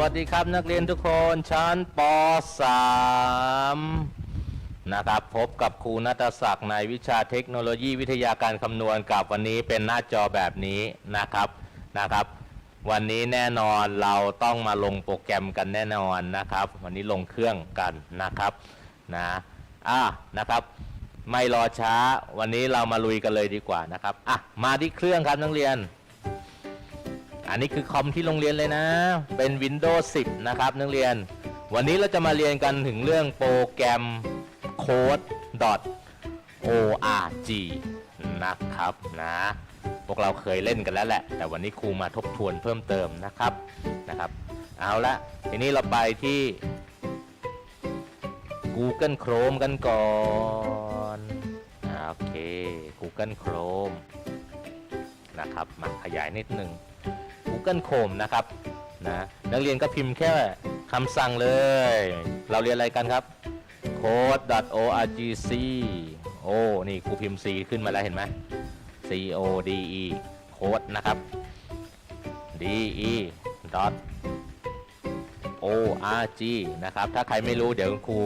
วัสดีครับนักเรียนทุกคนชั้นป .3 นะครับพบกับครูนัตศักดิ์ในวิชาเทคโนโลยีวิทยาการคำนวณกับวันนี้เป็นหน้าจอแบบนี้นะครับนะครับ วันนี้แน่นอนเราต้องมาลงโปรแกรมกันแน่นอนนะครับ วันนี้ลงเครื่องกันนะครับนะอะนะครับ ไม่รอช้าวันนี้เรามาลุยกันเลยดีกว่านะครับอะมาที่เครื่องครับนักเรียน อันนี้คือคอมที่โรงเรียนเลยนะ เป็น Windows 10 นะครับนักเรียน วันนี้เราจะมาเรียนกันถึงเรื่องโปรแกรม code.org นะครับนะพวกเราเคยเล่นกันแล้วแหละ แต่วันนี้ครูมาทบทวนเพิ่มเติมนะครับนะครับ เอาละทีนี้เราไปที่ Google Chrome กันก่อนโอเค Google Chrome นะครับ มาขยายนิดนึง Google Chrome นะครับนะนักเรียนก็พิมพ์แค่คำสั่งเลย เราเรียนอะไรกันครับ code.org.c โอ้นี่ครูพิมพ์ C ขึ้นมาแล้วเห็นไหม C O D E code นะครับ D E dot O R G นะครับ ถ้าใครไม่รู้เดี๋ยวครู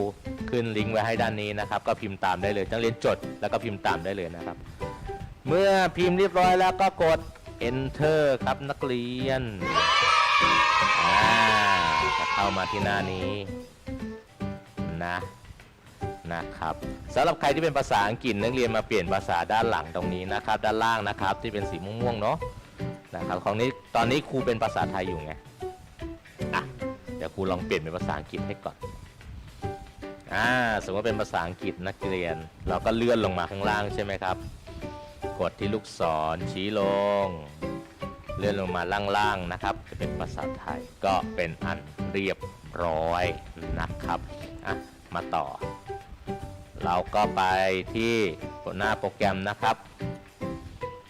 ขึ้นลิงก์ไว้ให้ด้านนี้นะครับ ก็พิมพ์ตามได้เลยนักเรียนจดแล้วก็พิมพ์ตามได้เลยนะครับ เมื่อพิมพ์เรียบร้อยแล้วก็กด enter ครับนักเรียนจะเข้ามาที่หน้านี้นะนะครับสำหรับใครที่เป็นภาษาอังกฤษนักเรียนมาเปลี่ยนภาษาด้านหลังตรงนี้นะครับ ด้านล่างนะครับที่เป็นสีม่วงๆเนาะนะครับของนี้ตอนนี้ครูเป็นภาษาไทยอยู่ไงอะเดี๋ยวครูลองเปลี่ยนเป็นภาษาอังกฤษให้ก่อนอ่าสมมติว่าเป็นภาษาอังกฤษนักเรียน เราก็เลื่อนลงมาข้างล่างใช่ไหมครับ กดที่ลูกศรชี้ลง เลื่อนลงมาล่างๆนะครับ จะเป็นภาษาไทยก็เป็นอันเรียบร้อยนะครับอะมาต่อ เราก็ไปที่หน้าโปรแกรมนะครับ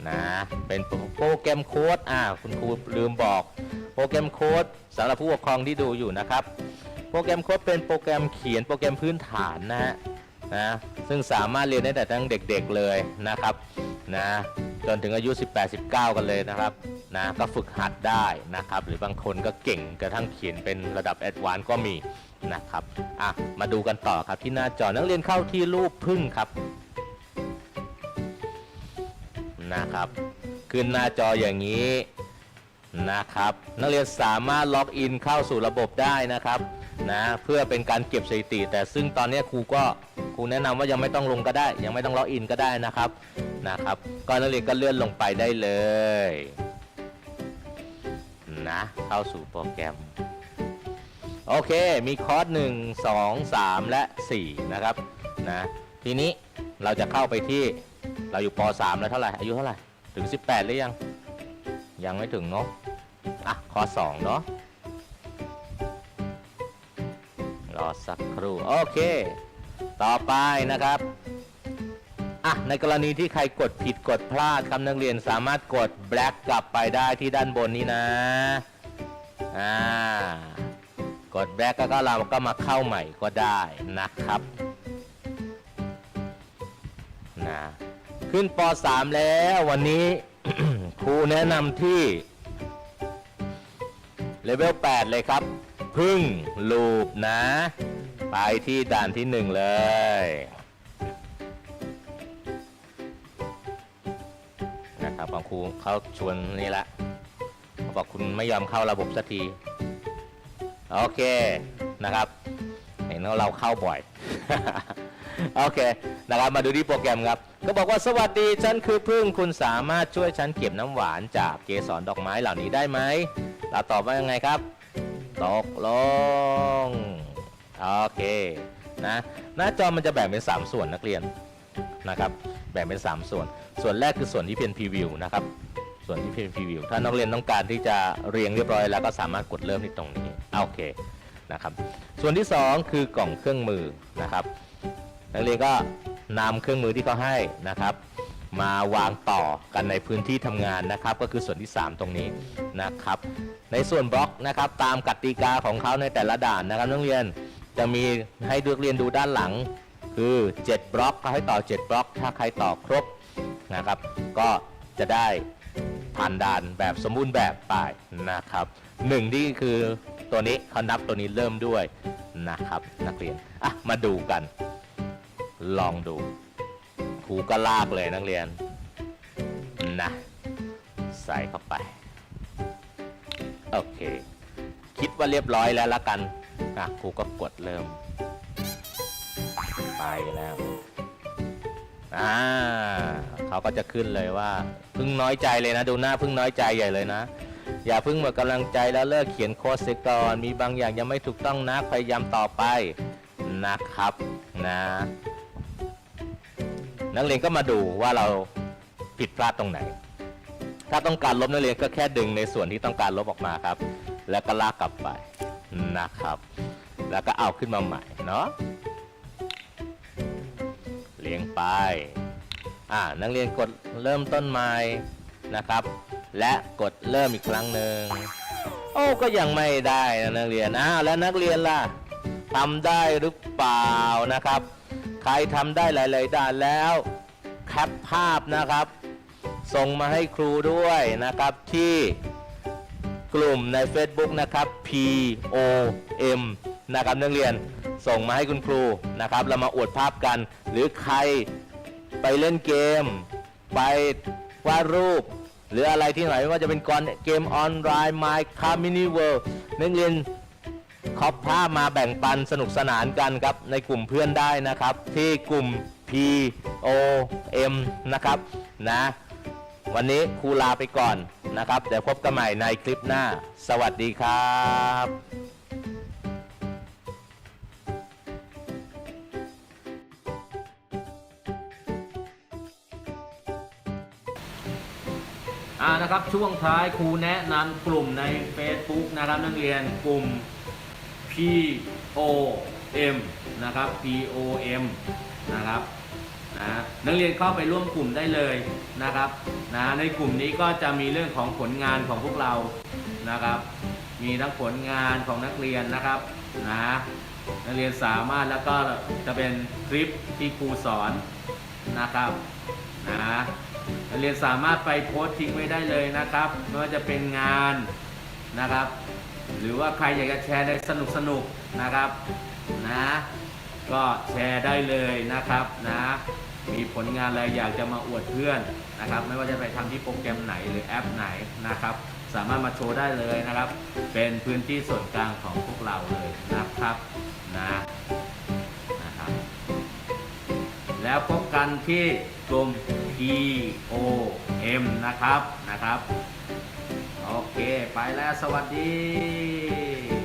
นะเป็นโปรแกรมโค้ดอ่าคุณครูลืมบอก โปรแกรมโค้ดสำหรับผู้ปกครองที่ดูอยู่นะครับ โปรแกรมโค้ดเป็นโปรแกรมเขียนโปรแกรมพื้นฐานนะฮะนะซึ่งสามารถเรียนได้แต่ตั้งเด็กๆเลยนะครับ นะจนถึงอายุ 18-19 กันเลยนะครับนะก็ฝึกหัดได้นะครับ หรือบางคนก็เก่งกระทั่งเขียนเป็นระดับแอดวานซ์ก็มีนะครับอะมาดูกันต่อครับที่หน้าจอนักเรียนเข้าที่รูปพึ่งครับนะครับขึ้นหน้าจออย่างนี้นะครับ นักเรียนสามารถล็อกอินเข้าสู่ระบบได้นะครับนะเพื่อเป็นการเก็บสถิติ แต่ซึ่งตอนนี้ครูก็ครูแนะนำว่ายังไม่ต้องลงก็ได้ ยังไม่ต้องล็อกอินก็ได้นะครับ นะครับ ก็นักเรียนก็เลื่อนลงไปได้เลย นะ เข้าสู่โปรแกรม โอเค มีคอร์ส1 2 3และ4นะครับ นะ ทีนี้เราจะเข้าไปที่ เราอยู่ป .3 แล้วเท่าไหร่ อายุเท่าไหร่ ถึง 18 หรือยัง ยังไม่ถึงเนาะ อะ คอร์ส2เนาะ รอสักครู่ โอเค ต่อไปนะครับ อะในกรณีที่ใครกดผิดกดพลาดครับนักเรียนสามารถกด black กลับไปได้ที่ด้านบนนี้นะอ่ากด back ก็เราก็มาเข้าใหม่ก็ได้นะครับนะขึ้นป .3 แล้ววันนี้ ครูแนะนำที่เลเวล8เลยครับ พึ่งลูปนะ ไปที่ด่านที่ 1 เลย ครับของครูเขาชวนนี่ละเขาบอกคุณไม่ยอมเข้าระบบสักทีโอเคนะครับเห็นว่าเราเข้าบ่อย โอเคนะครับมาดูที่โปรแกรมครับ ก็บอกว่าสวัสดีฉันคือพึ่งคุณสามารถช่วยฉันเก็บน้ำหวานจากเกสรดอกไม้เหล่านี้ได้ไหมเราตอบว่ายังไงครับ ตกลง โอเคนะหน้าจอมันจะแบ่งเป็น 3 ส่วนนักเรียนนะครับ แบ่งเป็น 3 ส่วน ส่วนแรกคือส่วนที่เป็นพรีวิวนะครับ ส่วนที่เป็นพรีวิวถ้านักเรียนต้องการที่จะเรียงเรียบร้อยแล้วก็สามารถกดเริ่มที่ตรงนี้โอเคนะครับ ส่วนที่ 2 คือกล่องเครื่องมือนะครับ นักเรียนก็นำเครื่องมือที่เขาให้นะครับ มาวางต่อกันในพื้นที่ทำงานนะครับ ก็คือส่วนที่ 3 ตรงนี้นะครับ ในส่วนบล็อกนะครับตามกติกาของเขาในแต่ละด่านนะครับนักเรียนจะมีให้นักเรียนดูด้านหลัง คือ 7 บล็อกก็ให้ต่อ 7 บล็อก ถ้าใครต่อครบ นะครับ ก็จะได้ผ่านด่านแบบสมบูรณ์แบบไปนะครับหนึ่งที่คือตัวนี้เขานับตัวนี้เริ่มด้วยนะครับนักเรียนอะมาดูกัน ลองดูครูก็ลากเลยนักเรียนนะใส่เข้าไปโอเคคิดว่าเรียบร้อยแล้วละกันอะครูก็กดเริ่ม ไปแล้วอ่า เขาก็จะขึ้นเลยว่าพึ่งน้อยใจเลยนะ ดูหน้าพึ่งน้อยใจใหญ่เลยนะ อย่าพึ่งหมดกำลังใจแล้วเลิกเขียนโค้ดเสียก่อนมีบางอย่างยังไม่ถูกต้องนะพยายามต่อไปนะครับนะนักเรียนก็มาดูว่าเราผิดพลาดตรงไหน ถ้าต้องการลบนักเรียนก็แค่ดึงในส่วนที่ต้องการลบออกมาครับ แล้วก็ลากกลับไปนะครับ แล้วก็เอาขึ้นมาใหม่เนาะเลี้ยงไป อ่านักเรียนกดเริ่มต้นใหม่นะครับ และกดเริ่มอีกครั้งหนึ่งโอ้ก็ยังไม่ได้นะนักเรียนอ้าวแล้วนักเรียนล่ะทำได้หรือเปล่านะครับ ใครทำได้หลาย ๆด้านแล้วแคปภาพนะครับ ส่งมาให้ครูด้วยนะครับที่กลุ่มใน Facebook นะครับ P O M นะครับนักเรียนส่งมาให้คุณครูนะครับ เรามาอวดภาพกัน หรือใคร ไปเล่นเกม ไปวาดรูป หรืออะไรที่ไหนไม่ว่าจะเป็นกอนเกมออนไลน์ Minecraft Mini World นักเรียนคอปภาพมาแบ่งปันสนุกสนานกันครับ ในกลุ่มเพื่อนได้นะครับ ที่กลุ่ม P O M นะครับนะ วันนี้ครูลาไปก่อนนะครับ เดี๋ยวพบกันใหม่ในคลิปหน้า สวัสดีครับ อ่านะครับช่วงท้ายครูแนะนำกลุ่มใน Facebook นะครับนักเรียนกลุ่ม P O M นะครับ P O M นะครับนะนักเรียนเข้าไปร่วมกลุ่มได้เลยนะครับนะในกลุ่มนี้ก็จะมีเรื่องของผลงานของพวกเรานะครับ มีทั้งผลงานของนักเรียนนะครับนะนักเรียนสามารถแล้วก็จะเป็นคลิปที่ครูสอนนะครับนะ นักเรียนสามารถไปโพสต์ทิ้งไว้ได้เลยนะครับ ไม่ว่าจะเป็นงานนะครับ หรือว่าใครอยากจะแชร์ได้สนุกสนุกๆนะครับนะ ก็แชร์ได้เลยนะครับนะ มีผลงานอะไรอยากจะมาอวดเพื่อนนะครับ ไม่ว่าจะไปทำที่โปรแกรมไหนหรือแอปไหนนะครับ สามารถมาโชว์ได้เลยนะครับ เป็นพื้นที่ส่วนกลางของพวกเราเลยนะครับนะ แล้วพบกันที่กลุ่ม P O M นะครับนะครับ โอเค ไปแล้วสวัสดี